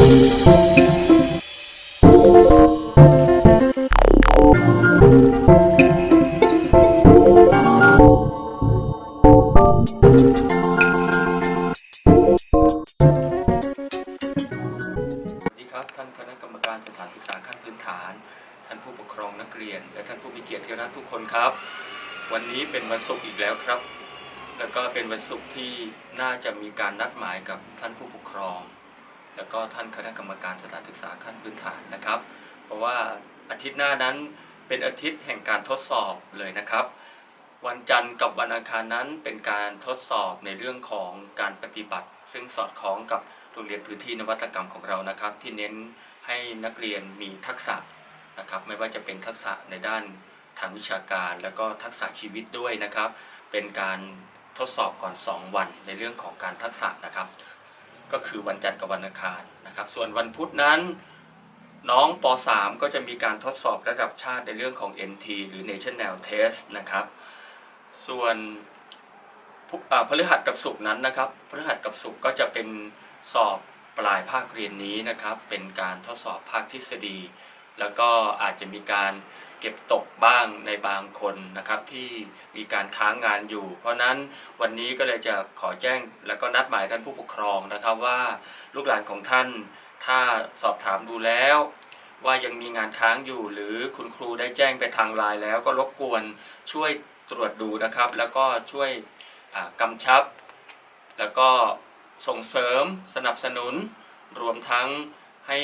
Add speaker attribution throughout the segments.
Speaker 1: สวัสดีครับท่านคณะกรรมการสถานศึกษาขั้นพื้นฐาน ท่านผู้ปกครองนักเรียน และท่านผู้มีเกียรติที่รักทุกคนครับ วันนี้เป็นวันศุกร์อีกแล้วครับ แล้วก็เป็นวันศุกร์ที่น่าจะมีการนัดหมายกับท่านผู้ปกครอง แล้วก็ท่านคณะกรรมการสถานศึกษาขั้นพื้นฐานนะครับ เพราะว่าอาทิตย์หน้านั้นเป็นอาทิตย์แห่งการทดสอบเลยนะครับ วันจันทร์กับวันอังคารนั้นเป็นการทดสอบในเรื่องของการปฏิบัติ ซึ่งสอดคล้องกับโรงเรียนพื้นที่นวัตกรรมของเรานะครับ ที่เน้นให้นักเรียนมีทักษะนะครับไม่ว่าจะเป็นทักษะในด้านทางวิชาการ แล้วก็ทักษะชีวิตด้วยนะครับ เป็นการทดสอบก่อน 2 วันในเรื่องของการทักษะนะครับ ก็คือวันจันทร์กับวันอังคารนะครับ ส่วนวันพุธนั้นน้องป .3 ก็จะมีการทดสอบระดับชาติในเรื่องของ NT หรือ National Test นะครับ ส่วนพุอ่าพฤหัสกับศุกร์นั้นนะครับพฤหัสกับศุกร์ก็จะเป็นสอบปลายภาคเรียนนี้นะครับ เป็นการทดสอบภาคทฤษฎี แล้วก็อาจจะมีการ เก็บตกบ้างในบางคนนะครับที่มีการค้างงานอยู่ เพราะนั้นวันนี้ก็เลยจะขอแจ้งแล้วก็นัดหมายท่านผู้ปกครองนะครับว่าลูกหลานของท่านถ้าสอบถามดูแล้ว ว่ายังมีงานค้างอยู่หรือคุณครูได้แจ้งไปทางไลน์แล้วก็รบกวนช่วยตรวจดูนะครับ แล้วก็ช่วยกำชับ แล้วก็ส่งเสริมสนับสนุนรวมทั้งให้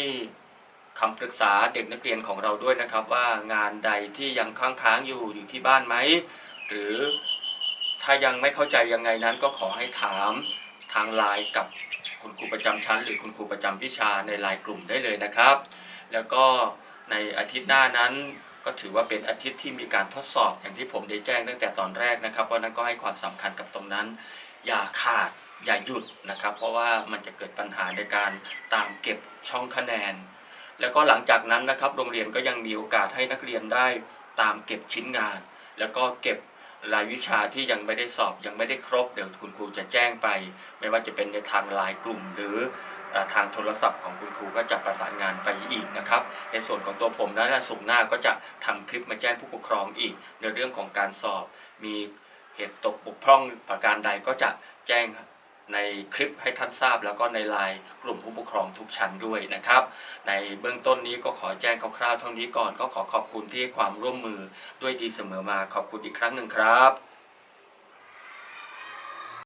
Speaker 1: คำปรึกษาเด็กนักเรียนของเราด้วยนะครับ ว่างานใดที่ยังค้างค้างๆอยู่อยู่ที่บ้านไหม หรือถ้ายังไม่เข้าใจยังไงนั้นก็ขอให้ถามทางไลน์กับคุณครูประจำชั้น หรือคุณครูประจำวิชาในไลน์กลุ่มได้เลยนะครับ แล้วก็ในอาทิตย์หน้านั้นก็ถือว่าเป็นอาทิตย์ที่มีการทดสอบอย่างที่ผมได้แจ้งตั้งแต่ตอนแรกนะครับเพราะฉะนั้นก็ให้ความสำคัญกับตรงนั้น อย่าขาดอย่าหยุดนะครับ เพราะว่ามันจะเกิดปัญหาในการตามเก็บช่องคะแนน แล้วก็หลังจากนั้นนะครับโรงเรียนก็ยังมีโอกาสให้นักเรียนได้ตามเก็บชิ้นงาน แล้วก็เก็บรายวิชาที่ยังไม่ได้สอบยังไม่ได้ครบเดี๋ยวคุณครูจะแจ้งไป ไม่ว่าจะเป็นในทางไลน์กลุ่ม หรือทางโทรศัพท์ของคุณครูก็จะประสานงานไปอีกนะครับ ในส่วนของตัวผมนั้นสุกร์หน้าก็จะทำคลิปมาแจ้งผู้ปกครองอีก ในเรื่องของการสอบมีเหตุตกบกพร่องประการใดก็จะแจ้ง ในคลิปให้ท่านทราบ แล้วก็ในไลน์กลุ่มผู้ปกครองทุกชั้นด้วยนะครับ ในเบื้องต้นนี้ก็ขอแจ้งคร่าวๆเท่านี้ก่อน ก็ขอขอบคุณที่ความร่วมมือด้วยดีเสมอมาขอบคุณอีกครั้งหนึ่งครับ